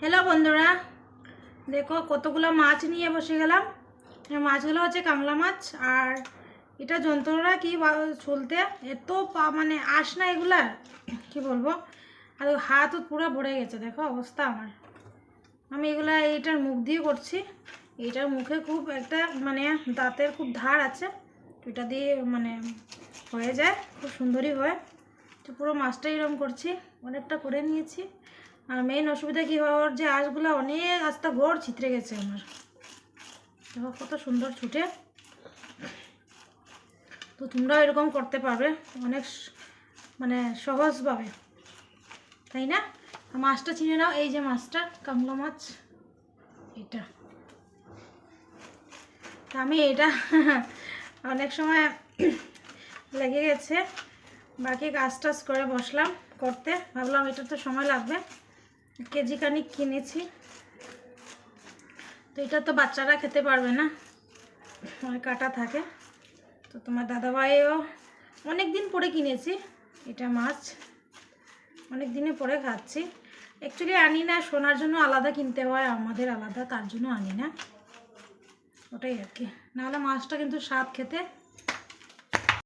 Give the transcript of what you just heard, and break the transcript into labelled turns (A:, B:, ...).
A: Hello বন্ধুরা। দেখো, কতগুলো মাছ নিয়ে বসে গেলাম। মাছগুলো হচ্ছে কামলা মাছ, আর এটা যন্ত্রণা কি চলতে এত মানে আস না এগুলার কি বলব? আর হাত পুরো ভরে গেছে, দেখো অবস্থা আমার। আমি এগুলা, এইটার মুখ দিয়ে করছি। এইটার মুখে খুব একটা মানে দাঁতের খুব ধার আছে। এটা দিয়ে মানে হয়ে যায়, খুব সুন্দরই হয়। তো পুরো মাছটা এরকম করছি, অনেকটা করে নিয়েছি। আর মেইন অসুবিধা কী হয়, ওর যে আঁশগুলো অনেক আস্তা গোড় ছিতরে গেছে আমার। দেখো কত সুন্দর ছুটে। তো তোমরাও এরকম করতে পারবে, অনেক মানে সহজভাবে। তাই না? মাছটা চিনে নাও, এই যে মাছটা, কামলা মাছ। এটা। তা আমি এটা অনেক সময় লেগে গেছে। বাকি কাজ টাজ করে বসলাম করতে। ভাবলাম এটা তো সময় লাগবে। কেজি খানিক কিনেছি। তো এটা তো বাচ্চারা খেতে পারবে না। অনেক কাটা থাকে। তো তোমার দাদাভাইও অনেক দিন পরে কিনেছি। এটা মাছ। অনেক দিনে পরে খাচ্ছি। অ্যাকচুয়ালি আনি না, সোনার জন্য আলাদা কিনতে হয়, আমাদের আলাদা, তার জন্য আনি না। ওটাই আর কি। নাহলে মাছটা কিন্তু স্বাদ খেতে